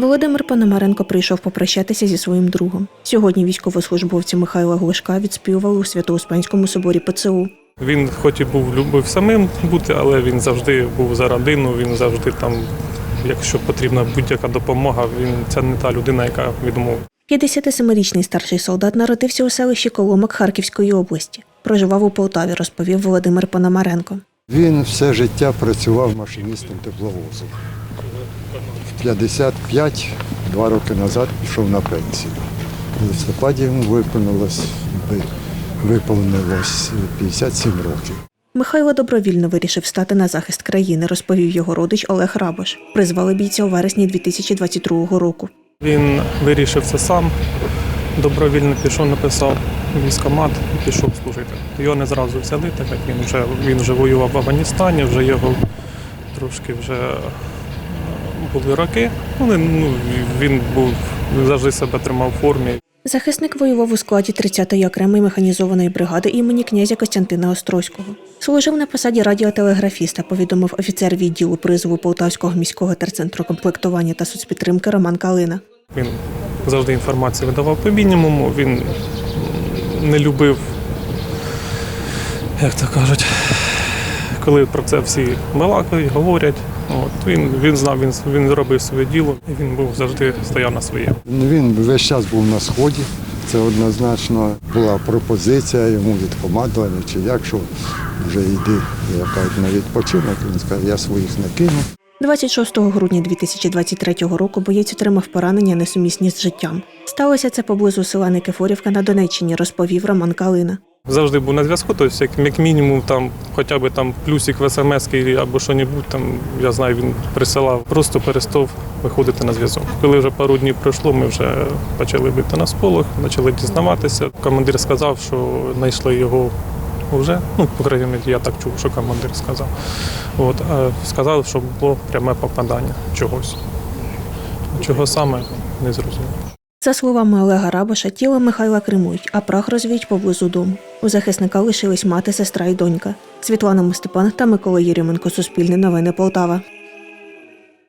Володимир Пономаренко прийшов попрощатися зі своїм другом. Сьогодні військовослужбовці Михайла Глушка відспівували у Свято-Успенському соборі ПЦУ. Він хоч і був любив самим бути, але він завжди був за родину, він завжди там, якщо потрібна будь-яка допомога, він це не та людина, яка відмовить. 57-річний старший солдат народився у селищі Коломак Харківської області. Проживав у Полтаві, розповів Володимир Пономаренко. Він все життя працював машиністом тепловозу. В 55, два роки назад пішов на пенсію. У листопаді йому виповнилось, виповнилось 57 років. Михайло добровільно вирішив стати на захист країни, розповів його родич Олег Рабош. Призвали бійця у вересні 2022 року. Він вирішив це сам, добровільно пішов, написав військомат і пішов служити. Його не зразу взяли, так як він вже він вже воював в Афганістані, вже його трошки вже були роки. Не- ну, він був завжди себе тримав в формі. Захисник воював у складі 30-ї окремої механізованої бригади імені князя Костянтина Острозького. Служив на посаді радіотелеграфіста, повідомив офіцер відділу призову Полтавського міського терцентру комплектування та соцпідтримки Роман Калина. Він завжди інформацію видавав по мінімуму. Він не любив, як то кажуть, коли про це всі балакають, говорять. От, він, він знав, він, він робив своє діло, і він був завжди стояв на своєму. Він весь час був на сході. Це однозначно була пропозиція йому від командування, чи як що вже йди, на відпочинок. Він сказав, я своїх не кину. 26 грудня 2023 року боєць отримав поранення несумісні з життям. Сталося це поблизу села Никифорівка на Донеччині, розповів Роман Калина. Завжди був на зв'язку, тобто як, як мінімум там хоча б там плюсик в смс або що-небудь там, я знаю, він присилав, просто перестав виходити на зв'язок. Коли вже пару днів пройшло, ми вже почали бити на сполох, почали дізнаватися. Командир сказав, що знайшли його вже. Ну, по крайній мірі, я так чув, що командир сказав. От, сказав, що було пряме попадання чогось. Чого саме не зрозуміло. За словами Олега Рабоша, тіло Михайла кремують, а прах розвіють поблизу дому. У захисника лишились мати, сестра і донька. Світлана Мостепан та Микола Єрьоменко, Суспільне новини Полтава.